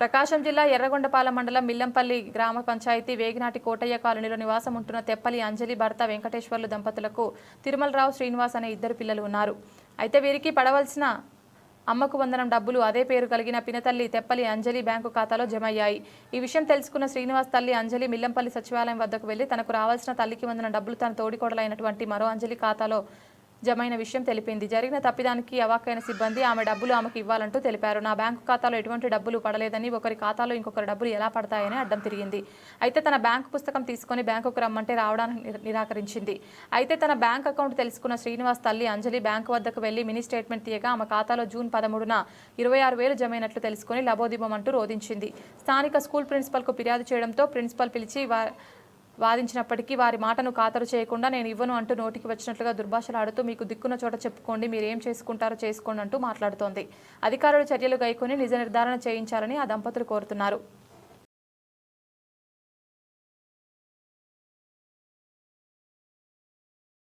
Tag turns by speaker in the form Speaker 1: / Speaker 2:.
Speaker 1: ప్రకాశం జిల్లా ఎర్రగొండపాల మండలం మిల్లంపల్లి గ్రామ పంచాయతీ వేగినాటి కోటయ్య కాలనీలో నివాసం ఉంటున్న తెప్పలి అంజలి భర్త వెంకటేశ్వర్లు దంపతులకు తిరుమలరావు శ్రీనివాస్ అనే ఇద్దరు పిల్లలు ఉన్నారు. అయితే వీరికి పడవలసిన అమ్మకు వందనం డబ్బులు అదే పేరు కలిగిన పినతల్లి తెప్పలి అంజలి బ్యాంకు ఖాతాలో జమ అయ్యాయి ఈ విషయం తెలుసుకున్న శ్రీనివాస్ తల్లి అంజలి మిల్లంపల్లి సచివాలయం వద్దకు వెళ్ళి తనకు రావాల్సిన తల్లికి వందన డబ్బులు తన తోడికోడలైనటువంటి మరో అంజలి ఖాతాలో జమైన విషయం తెలిపింది. జరిగిన తప్పిదానికి అవాక్కైన సిబ్బంది ఆమె డబ్బులు ఆమెకు ఇవ్వాలంటూ తెలిపారు. నా బ్యాంకు ఖాతాలో ఎటువంటి డబ్బులు పడలేదని ఒకరి ఖాతాలో ఇంకొకరి డబ్బులు ఎలా పడతాయని అడ్డం తిరిగింది. అయితే తన బ్యాంకు పుస్తకం తీసుకొని బ్యాంకుకు రమ్మంటే రావడానికి నిరాకరించింది. అయితే తన బ్యాంక్ అకౌంట్ తెలుసుకున్న శ్రీనివాస్ తల్లి అంజలి బ్యాంకు వద్దకు వెళ్ళి మినీ స్టేట్మెంట్ తీయగా ఆమె ఖాతాలో జూన్ పదమూడున ఇరవై ఆరు వేలు జమైనట్లు తెలుసుకుని లబోదిబమంటూ రోధించింది. స్థానిక స్కూల్ ప్రిన్సిపల్కు ఫిర్యాదు చేయడంతో ప్రిన్సిపల్ పిలిచి వాదించినప్పటికీ వారి మాటను ఖాతరు చేయకుండా నేను ఇవ్వను అంటూ నోటికి వచ్చినట్లుగా దుర్భాషలాడుతూ మీకు దిక్కున్న చోట చెప్పుకోండి మీరు ఏం చేసుకుంటారో చేసుకోండి అంటూ మాట్లాడుతోంది. అధికారులు చర్యలు గైకొని నిజ నిర్ధారణ చేయించాలని ఆ దంపతులు కోరుతున్నారు.